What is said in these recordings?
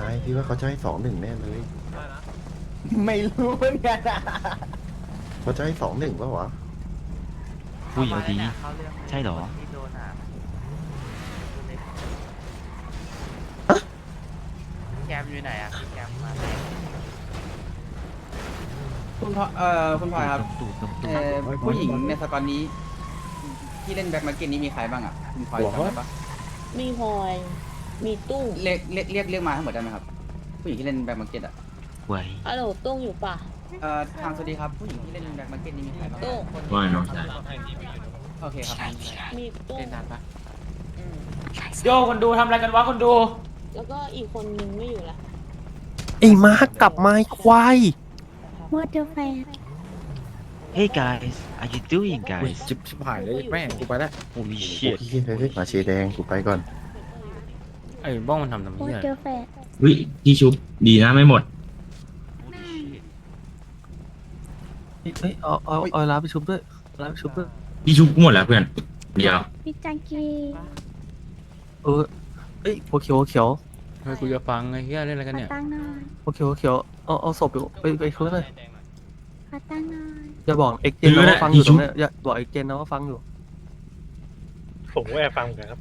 นายพี่ว่าเขาจะให้สองหนึ่งแน่เลยไม่รู้เหมือนกันอะเขาจะให้สองหนึ่งปะวะอุ้ยเอาดีใช่เหรอแกมอยู่ไหนอะพี่แกมมาคุณพลอยเอ่อคุณพลอยครับตูดตรงตูเอ่ดอผู้หญิงในสกอตนี้ ที่เล่นแบ็คมาร์เก็ตนี้มีใครบ้างอะ คุณพลอยจำได้ปะมีพลอย มีตุ้งเรียกเรียกเรียกเรียกมาทั้งหมดได้ไหมครับ ผู้หญิงที่เล่นแบ็คมาร์เก็ตอะไว้อะโหลตุ้งอยู่ป่ะเอ่อทางสวัสดีครับผู้หญิงที่เล่นแบ็คมาร์เก็ตนี้มีใครบ้างตุ้งว่าน้องชาย โอเคครับมีตุ้งเล่นนานปะอืมโยคนดูทำอะไรกันวะคนดู แล้วก็อีกคนนึงไม่อยู่ละไอ้มาร์กกลับมาไอ้ควาย What the fan? Hey guys are you doing อุ้ย guys จิบชิบหายเลยแม่งกูไปแล้ว Holy โอ้ shit ยเฮ้ยเฮ้ยมาเชแดงกูไปก่อน ไอ้บ้องมันทำทำเหี้ย What the fan? วิที่ชุบดีนะไม่หมด Holy shit เฮ้ยเอาเอาเอาลาไปชุบด้วยเอาลาไปชุบด้วยที่ชุบหมดแล้วเพื่อน เดียว พี่จังกีเออเอ้ยหัวเขียวหัวเขียวเฮ้ยกูจะฟังไอ้เหี้ยเล่นอะไรขกันอเนี่ยตั้งหน่อยหัวเขียวหัวเขียวเอาเอาศพไปไปไปชุบเลยขอตั้งหน่อยอย่าบอกเอ็กเจนนะว่าฟังอยู่ตรงเนี้ยอย่าบอกเอ็กเจนนะว่าฟังอยู่ผมก็แอบฟังเหมือนกันครับ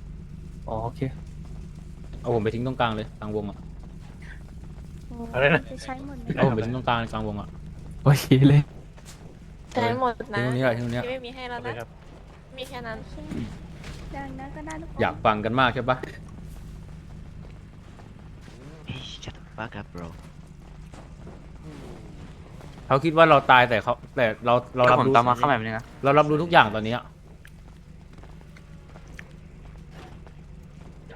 อ๋อโอเค เอาผมไปทิ้งตรงกลางเลยกลางวงอะโอ้อะไรนะจะใช้หมดเลยเอาผมไปทิ้งตรงกลางเลยกลางวงอะโอเคเลย ใช้หมดทิ้งนะตรงนี้แหละทิ้งตรงนี้ที่ไม่มีให้แล้วเลยนะ ครับมีแค่นั้นโอเคดังนั้นก็ได้ทุกคนอยากฟังกันมากใช่ปะ Hey shut the fuck up bro เขาคิดว่าเราตายแต่เขาแต่เราเรารับผมรู้ตามมาเข้าแบบนี้นะเรารับรู้ทุกอย่างตอนนี้อะ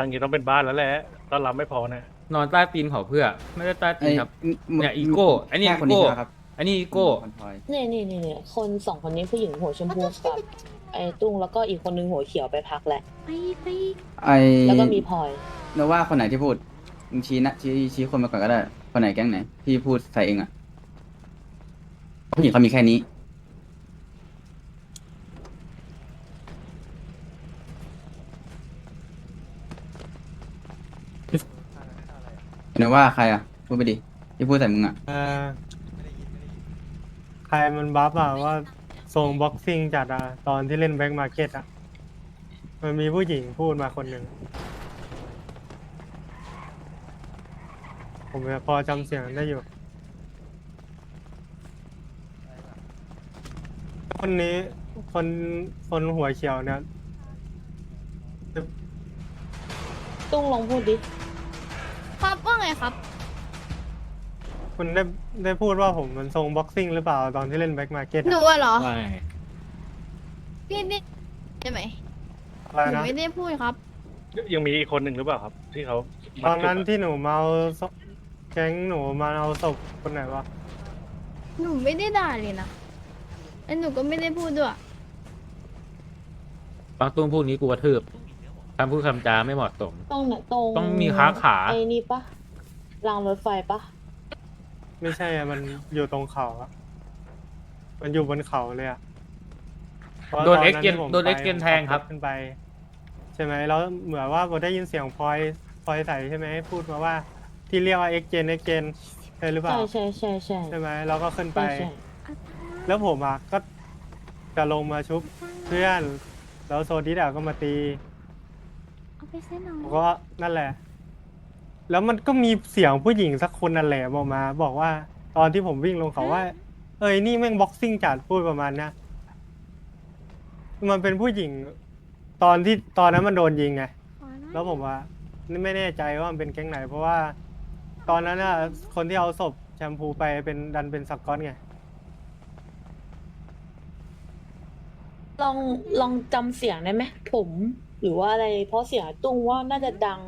างนี้ต้องเป็นบ้านแล้วแหละต้อนรับไม่พอนะนอนใต้ตีนเขาเพื่อ ไม่ได้ใต้ตีนครับ เนี่ยมอีโก้อันนี้แค่คนอีโก้นี้ใช่ไหมครับอันนี้อีโก้คุณพลอยเนี่ยนี่นี่นี่คนสองคนนี้ผู้หญิงหัวชมพูกับไอ้ตุ้งแล้วก็อีกคนนึงหัวเขียวไปพักแหละไปไปไอแล้วก็มีพลอยเนกว่าคนไหนที่พูดมึงชี้นะชี้ชี้คนมาก่อนก็ได้คนไหนแก๊งไหนที่พูดใส่เองอะผู้หญิงเขามีแค่นี้ เนกว่าใครอะ พูดไปดิที่พูดใส่มึงอะ เออใครมันบัฟอะว่าทรงบ็อกซิ่งจัดอะตอนที่เล่นแบ็กมาร์เก็ตอะมันมีผู้หญิงพูดมาคนหนึ่ง ผมพอจำเสียงได้อยู่ คนนี้คนคนหัวเขียวเนี่ย ตุ้งลองพูดดิครับว่า ไงครับ คุณได้ได้พูดว่าผมมันทรงบ็อกซิ่งหรือเปล่าตอนที่เล่นแบ็กมาร์เก็ตหนูอะเหรอ ไม่พี่นี่ใช่ไหมอะไรหนูนะไม่ได้พูดครับ ยังมีอีกคนหนึ่งหรือเปล่าครับ ที่เขาตอนนั้นที่หนูมาเอาศพแก๊งหนูมาเอาศพคนไหนวะหนูไม่ได้ด่าเลยนะแล้วหนูก็ไม่ได้พูดด้วยบางตุ้งพวกนี้กูกระทืบคำพูดคำจาไม่เหมาะสม ตรงไหนตรงต้องมีค้าขา ไอ้นี่ปะ รางรถไฟปะไม่ใช่อะมันอยู่ตรงเขาอะมันอยู่บนเขาเลยอะพราะโดนตเอ็กเกนที่ผมโดนไปเอ็กเกนแทงครับ ผมขัถขึ้นไป ใช่ไหมแล้วเหมือนว่าผมได้ยินเสียงพลอยพลอยใส่ใช่ไหมพูดมาว่าที่เรียกว่าเอ็กเจนเอ็กเจนใช่หรือเปล่าใช่ใช่ใช่ใช่ใช่ไหมเราก็ขึ้นไป ใช่ใช่แล้วผมอะก็จะลงมาชุบเพื่อน แล้วโซดิดอะก็มาตีเอาไปเส้นหน่อผมยก็นั่นแหละ แล้วมันก็มีเสียงผู้หญิงสักคนนั่นแหละบอกมา บอกว่า ตอนที่ผมวิ่งลงเขาว่า เอ้ยนี่แม่งบ็อกซิ่งจัดพูดประมาณเนี้ยมันเป็นผู้หญิง ตอนที่ตอนนั้นมันโดนยิงไงขอนะแล้วผมว่าไม่แน่ใจว่ามันเป็นแก๊งไหน เพราะว่า ตอนนั้นน่ะคนที่เอาศพแชมพูไปเป็นดันเป็นสกอตไง ลองลองจำเสียงได้ไหมผม หรือว่าอะไร เพราะเสียงตุ้งว่าน่าจะดัง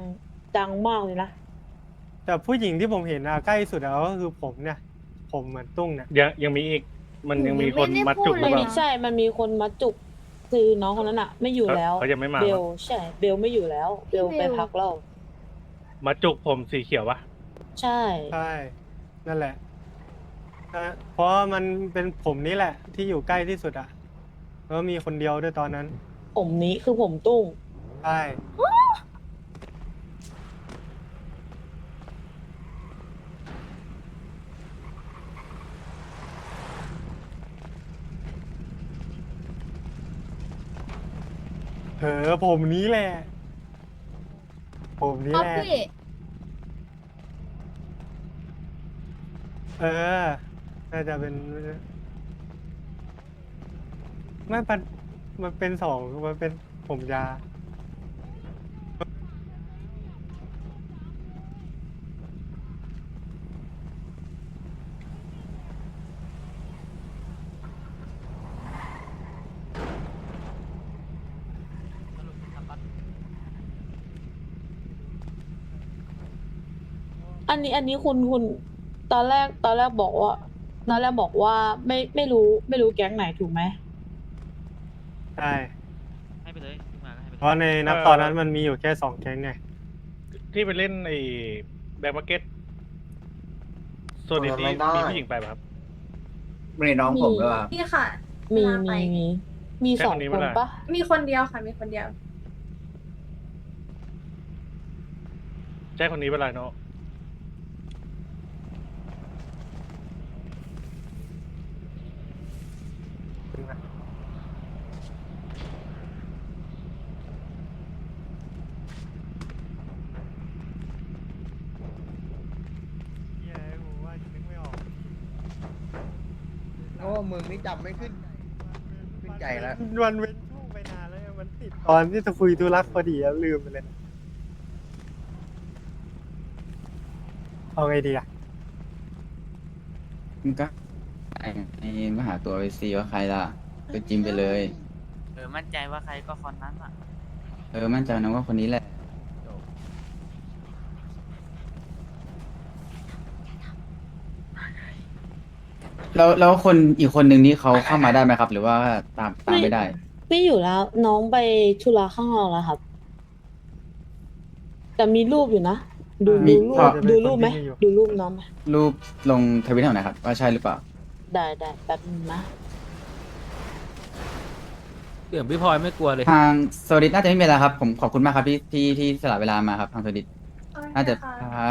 ดังมากเลยนะ แต่ผู้หญิงที่ผมเห็นอะใกล้สุดอะก็คือผมเนี่ย ผมเหมือนตุ้งเนี่ย ยังยังมีอีก มันยังมีคนมัดจุกหรือไม่เปมีล่า ใช่ มันมีคนมาจุกคือน้องคนนั้นอะไม่อยู่แล้วเขายังไม่มา เบลใช่ เบลไม่อยู่แล้ว เบลไปพักแล้วมัดจุกผมสีเขียวปะใช่ ใช่ นั่นแหละเอ่อเพราะว่ามันเป็นผมนี่แหละ ที่อยู่ใกล้ที่สุดอะแล้วมีคนเดียวด้วยตอนนั้น ผมนี้คือผมตุ้ง ใช่ เออผมนี้แหละ ผมนี้อ๋อแหละ พี่เออ น่าจะเป็น ไม่มันมันเป็นสองมันเป็นผมยา อันนี้อันนี้คุณคุณตอนแรกตอนแรกบอกว่าตอนแรกบอกว่าไม่ไม่รู้ไม่รู้แก๊งไหนถูกไหมใช่ให้ไปเลยขึ้นมาก็ให้ไปเพราะในนับตอนนั้นมันมีอยู่แค่สองแก๊งไง ที่ไปเล่นไอ้แบ็คมาร์เก็ตโซนนี้มีผู้หญิงไปป่ะครับ ไม่ได้น้องผมหรือเปล่านี่ค่ะมีเวลาไปมีมีมีแค่สองคนนี้คไม่นได้ ปะมีคนเดียวค่ะ มีคนเดียว ใช่คนนี้เป็นไรเนาะ โอ้มึงนี่จำไม่ขึ้น ขึ้นใจแล้ววันเว้นช่วงไปนานแล้วมันติดตอนที่จะคุยธุรักพอดีอะลืมไปเลยนะเอาไงดีอะมันก็ไอ้ไอ้มาหาตัวไปซีว่าใครล่ะไปจิ้มไปเลย เออมั่นใจว่าใครก็คนนั้นอะ เออมั่นใจนะว่าคนนี้แหละ แล้วแล้วคนอีกคนหนึ่งนี่เขาเข้ามาได้ไหมครับ หรือว่าตามตามไม่ได้ ไม่อยู่แล้ว น้องไปธุระข้างนอกแล้วครับ แต่มีรูปอยู่นะ ดูมีดูรูปอะดูรูปไหมดูรูปน้องไหมรูปลงทวิตเท่าไหร่ครับ ว่าใช่หรือเปล่า ได้ได้แป๊บนึงนะ เสียงพี่พลอยไม่กลัวเลย ทางโซลิดน่าจะไม่มีแล้วครับ ผมขอบคุณมากครับที่ที่ที่สละเวลามาครับทางโซลิดน่าจะ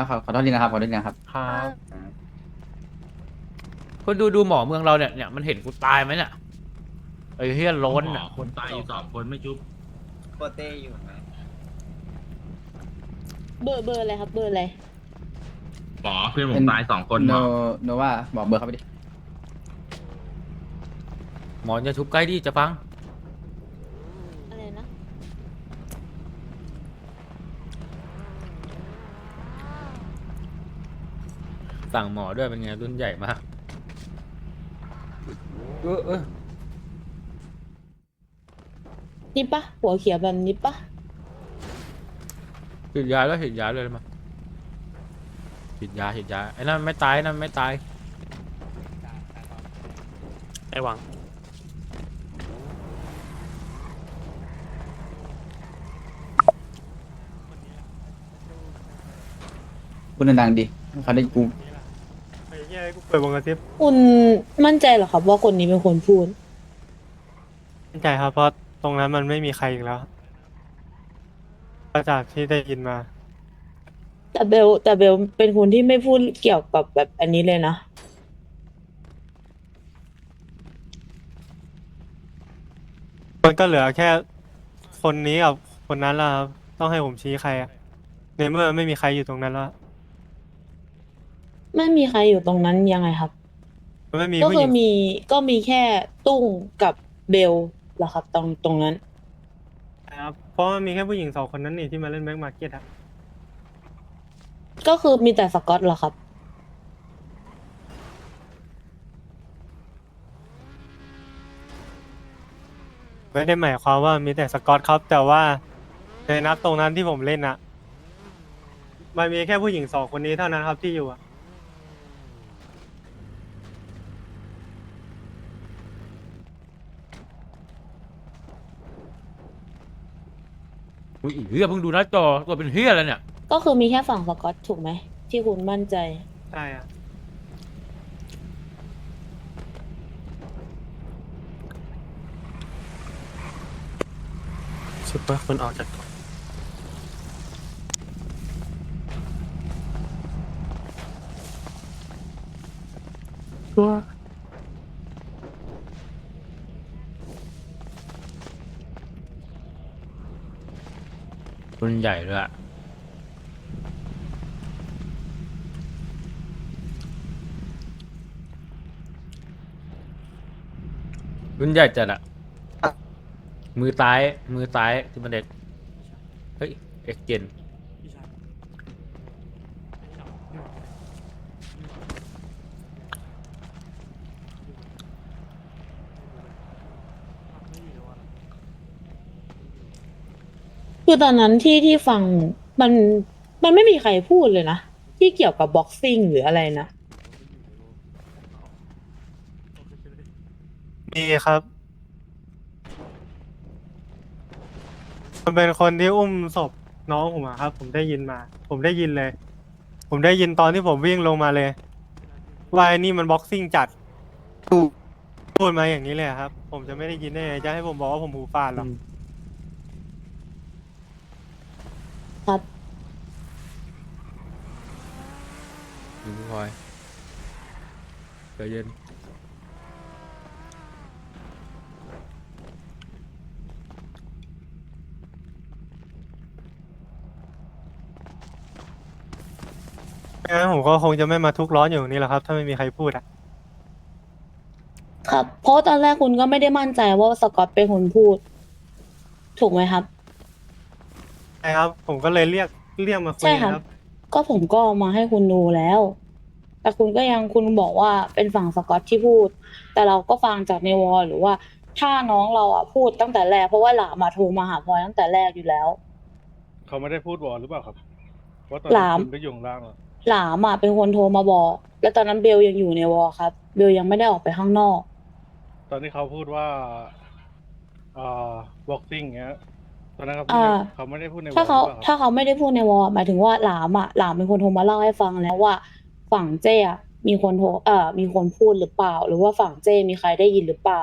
ขอขอโทษทีนะครับขอโทษทีนะครับ ครับ คนดูดูหมอเมืองเราเนี่ยเนี่ยมันเห็นกูตายไหมเนี่ยไอ้เฮียล้นหมอะอคนตายอยู่สองคนไม่ชุบโปเต้อยู่ไหมเบอร์เบอร์อะไรครับเบอร์อะไรหมอเพื่อนผมตายสองคนหโนมอโนว่าบอกเบอร์เขาไปดิหมอจะชุบใกล้ดิจะฟัง อะไรนะสั่งหมอด้วยเป็นไงรุ่นใหญ่มาก เออเออนี่ปะหัวเขียวแบบนี้ปะฉีดยาแล้วฉีดยาเลยมาฉีดยาฉีดยาไอ้นั่นไม่ตายไอ้นั่นไม่ตาย ไอ้หวัง พูดดังๆดิเขาได้กูไอ้ เหี้ยกูเปิดวงกระซิบคุณมั่นใจเหรอครับว่าคนนี้เป็นคนพูด มั่นใจครับเพราะตรงนั้นมันไม่มีใครอีกแล้วก็จากที่ได้ยินมาแต่เบลแต่เบลเป็นคนที่ไม่พูดเกี่ยวกับแบบอันนี้เลยนะ มันก็เหลือแค่คนนี้กับคนนั้นแล้วครับต้องให้ผมชี้ใครอะในเมื่อไม่มีใครอยู่ตรงนั้นแล้ว ไม่มีใครอยู่ตรงนั้นยังไงครับ มันไม่มีก็ผู้หคืญิองมีก็มีแค่ตุ้งกับเบลเหรอครับ ตรงตรงนั้น นะครับเพราะมันมีแค่ผู้หญิงสองคนนั้นนี่ที่มาเล่นแบ็กมาร์เก็ตอะก็คือมีแต่สกอตเหรอครับ ไม่ได้หมายความว่ามีแต่สกอตครับ แต่ว่าในนับตรงนั้นที่ผมเล่นอะมันมีแค่ผู้หญิงสองคนนี้เท่านั้นครับที่อยู่อะ อุ้ยเฮียเพิ่งดูหน้าจอตัวเป็นเฮียแล้วเนี่ย ก็คือมีแค่ฝั่งสกอตถูกไหม ที่คุณมั่นใจ ใช่อะซุปเปอร์คนออกจากตัว รุ่นใหญ่ด้วยอะรุ่นใหญ่จัดอะมือซ้าย มือซ้ายที่มันเด็ก เฮ้ย เอ็กเจน คือตอนนั้นที่ที่ฟังมันมันไม่มีใครพูดเลยนะ ที่เกี่ยวกับบ็อกซิ่งหรืออะไรนะ มีครับ มันเป็นคนที่อุ้มศพน้องผมอะครับ ผมได้ยินมา ผมได้ยินเลย ผมได้ยินตอนที่ผมวิ่งลงมาเลยว่าไอ้นี่มันบ็อกซิ่งจัดพูดมาอย่างนี้เลยอะครับ ผมจะไม่ได้ยินได้ไงจะให้ผมบอกว่าผมหูฟาดเหรอครับ ดูพี่พลอยใจ เย็นไม่งั้นผมก็คงจะไม่มาทุกข์ร้อนอยู่ตรงนี้แหละครับ ถ้าไม่มีใครพูดอะครับ เพราะตอนแรกคุณก็ไม่ได้มั่นใจว่าสกอตเป็นคนพูด ถูกไหมครับ ใช่ครับ ผมก็เลยเรียกเรียกมาคุยใช่ครับครับ ก็ผมก็เอามาให้คุณดูแล้ว แต่คุณก็ยังคุณบอกว่าเป็นฝั่งสกอตที่พูด แต่เราก็ฟังจากในวอลหรือว่าถ้าน้องเราอะพูดตั้งแต่แรกเพราะว่าหลามาโทรมาหาพลอยตั้งแต่แรกอยู่แล้ว เขาไม่ได้พูดวอลหรือเปล่าครับว่าตอนหนั้ลามนคุณก็อยู่ข้างล่างเหรอหลามอะเป็นคนโทรมาบอก แล้วตอนนั้นเบลยังอยู่ในวอลครับ เบลยังไม่ได้ออกไปข้างนอก ตอนที่เขาพูดว่าเอ่อ boxing เงี้ยตอนนั้นเขาพูดอ่าในเขาไม่ได้พูดในวอลถ้าเขาหรือปล่ถ้าเขาไม่ได้พูดในวอลหมายถึงว่าหลามอะหลามเป็นคนโทรมาเล่าให้ฟังแล้วว่า ฝั่งเจ้อะมีคนโทรเอ่อมีคนพูดหรือเปล่า หรือว่าฝั่งเจ้มีใครได้ยินหรือเปล่า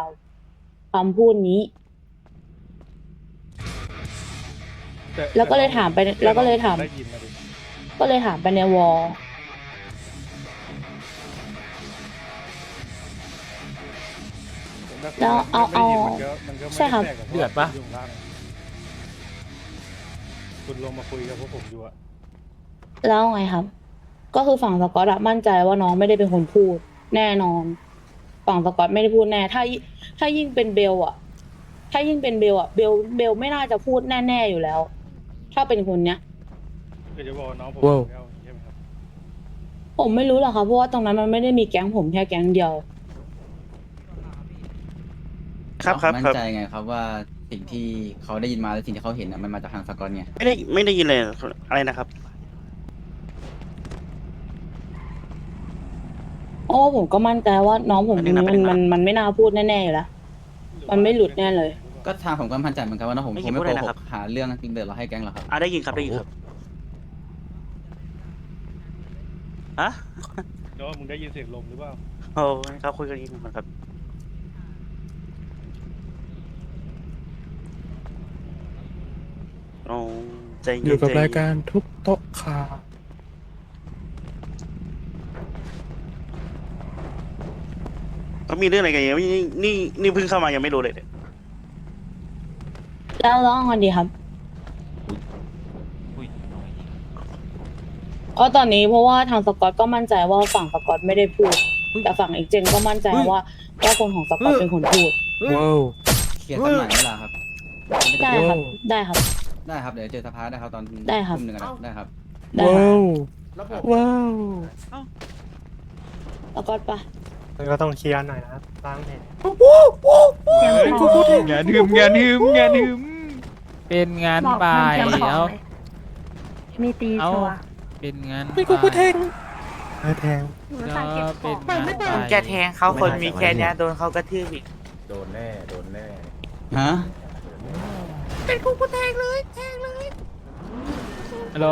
คำพูดนี้ แต่แล้วก็เลยถามไปแต่แล้วก็เลยถาม ได้ยินนะดิก็เลยถามไปในวอลแล้วเอาไม่ได้ยินเอามันก็มันก็ไม่ใช่ครับ แปลกหอกเดือดปะ คุณยู่ข้างล่างคุณลงมาคุยกับพวกผมอยู่อะแล้วไงครับ ก็คือฝั่งสกอตอะมั่นใจว่าน้องไม่ได้เป็นคนพูด แน่นอน ฝั่งสกอตไม่ได้พูดแน่ ถ้ายิ่งถ้ายิ่งเป็นเบลอะถ้ายิ่งเป็นเบลอะเบลเบลไม่น่าจะพูดแน่ๆอยู่แล้ว ถ้าเป็นคนเนี้ยคือจะบอกว่าน้องผมว้าวไม่เอาใช่ไหมครับผมไม่รู้หรอกครับเพราะว่าตรงนั้นมันไม่ได้มีแก๊งผมแค่แก๊งเดียว ครับครับมั่นใจไงครับว่าสิ่งที่เขาได้ยินมาและสิ่งที่เขาเห็นน่ะมันมาจากทางสกอตไงไม่ได้ไม่ได้ยินเลยอะไรนะครับ เพราะว่าผมก็มั่นใจว่าน้องผมอันคนี้นนะนี้ประเด็มันนนะมันมันไม่น่าพูดแน่ๆอยู่แล้วมันไม่หลุดแน่เลย ก็ทางผมก็มั่นใจเหมือนกันว่าน้องผมไม่คเห็งนไม่พูดโกเลยหนะครักบหาเรื่องเดือดร้อนให้แก๊งหรอกครับ อะได้ยินครับได้ยินครับฮะแล้วมึงได้ยินเสียงลมหรือเปล่า โอ้ครับคุยกันอีกหนึ่งครับ โอ้ใจเย็นอยู่กับใจเนรายการทุกโต๊ะข่าว เขามีเรื่องอะไรกันยังไม่นี่นี่นี่เพิ่งเข้ามายังไม่รู้เลยเนี่ยแล้วร้องกันดีครับอุ้ยน้องไอ้นี่เพราะตอนนี้เพราะว่าทางสกอตก็มั่นใจว่าฝั่งสกอตไม่ได้พูด แต่ฝั่งเอกเจนก็มั่นใจว่าว่าคนของสกอตเป็นคนพูด ว้าว เคลียร์สักหน่อยเวลาครับได้ครับ ได้ครับ ได้ครับ เดี๋ยวเจอสภาได้ครับตอนได้ครับ ทุ่มหนึ่งอะนะได้ครับ ได้ว้าครับวว้าวสกอตปะมัน ก็ต้องเคลียร์หน่อยนะครับล้างแผลงานหืมงานหืมงานหืมเป็นงานบ่ายแล้วมีตีเอาชัวเป็นงานไม่กูกูแทงเออแทงก็เป็นงานบ่ายแกแทงเขาคนมีแค่เนี้ยโดนเขากระทืบอีก โดนแน่ โดนแน่ ฮะฮัลโหล